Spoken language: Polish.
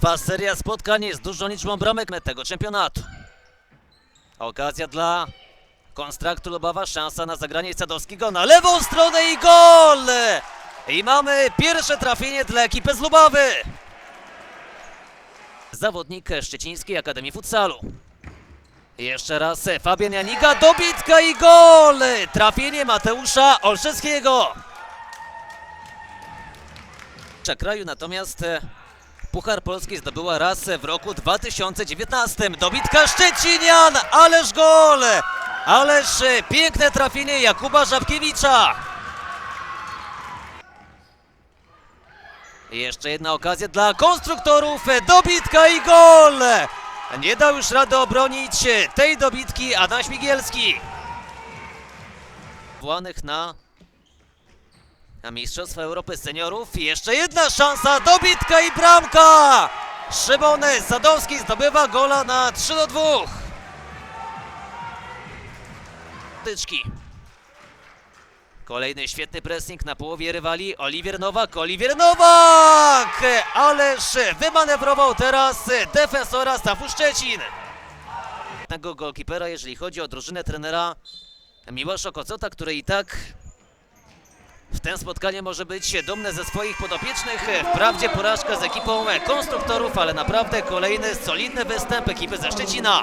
Trwa seria spotkań z dużą liczbą bramek tego czempionatu. Okazja dla Konstraktu Lubawa, szansa na zagranie Sadowskiego na lewą stronę i gol! I mamy pierwsze trafienie dla ekipy z Lubawy. Zawodnik Szczecińskiej Akademii Futsalu. Jeszcze raz Fabian Janiga, dobitka i gol! Trafienie Mateusza Olszewskiego. kraju natomiast Puchar Polski zdobyła raz w roku 2019. Dobitka Szczecinian, ależ gol! Ależ e, piękne trafienie Jakuba Żabkiewicza. Jeszcze jedna okazja dla konstruktorów, dobitka i gol! Nie dał już rady obronić tej dobitki Adam Śmigielski. Włanych na na Mistrzostwa Europy Seniorów. I Jeszcze jedna szansa, dobitka i bramka! Szymon Sadowski zdobywa gola na 3 do 2. Tyczki. Kolejny świetny pressing na połowie rywali. Oliwier Nowak, Oliwier Nowak! Ależ wymanewrował teraz defensora Stafu Szczecin. Tego golkipera, jeżeli chodzi o drużynę trenera Miłosza Kocota, który i tak w tym spotkaniu może być dumny ze swoich podopiecznych. Wprawdzie porażka z ekipą konstruktorów, ale naprawdę kolejny solidny występ ekipy ze Szczecina.